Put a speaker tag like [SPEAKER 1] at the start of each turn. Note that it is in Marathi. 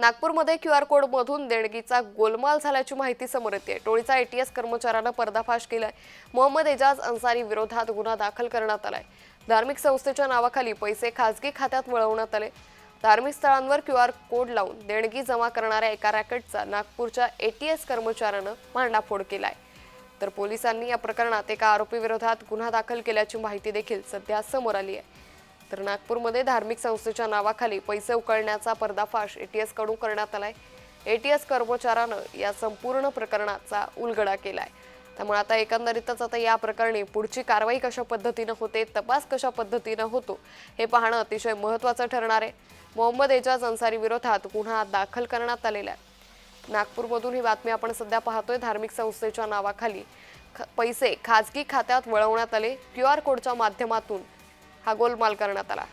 [SPEAKER 1] नागपूरमध्ये क्यू आर कोडमधून देणगीचा गोलमाल झाल्याची माहिती समोर येते टोळीचा एटीएस कर्मचाऱ्यानं पर्दाफाश केलाय. मोहम्मद एजाज अन्सारी विरोधात गुन्हा दाखल करण्यात आलाय. धार्मिक संस्थेच्या नावाखाली पैसे खाजगी खात्यात वळवण्यात आले. धार्मिक स्थळांवर क्यू आर कोड लावून देणगी जमा करणाऱ्या एका रॅकेटचा नागपूरच्या एटीएस कर्मचाऱ्यानं भांडाफोड केलाय. तर पोलिसांनी या प्रकरणात एका आरोपीविरोधात गुन्हा दाखल केल्याची माहिती देखील सध्या समोर आली आहे. तर नागपूरमध्ये धार्मिक संस्थेच्या नावाखाली पैसे उकळण्याचा पर्दाफाश एटीएसकडून करण्यात आलाय. एटीएस कर्मचाऱ्यानं या संपूर्ण प्रकरणाचा उलगडा केलाय. त्यामुळे आता एकंदरीतच आता या प्रकरणी पुढची कारवाई कशा पद्धतीनं होते तपास कशा पद्धतीनं होतो हे पाहणं अतिशय महत्त्वाचं ठरणार आहे. मोहम्मद एजाज अन्सारी विरोधात गुन्हा दाखल करण्यात आलेला आहे. नागपूरमधून ही बातमी आपण सध्या पाहतोय. धार्मिक संस्थेच्या नावाखाली ख- पैसे खाजगी खात्यात वळवण्यात आले. क्यू आर कोडच्या माध्यमातून हा गोलमाल करण्यात आला.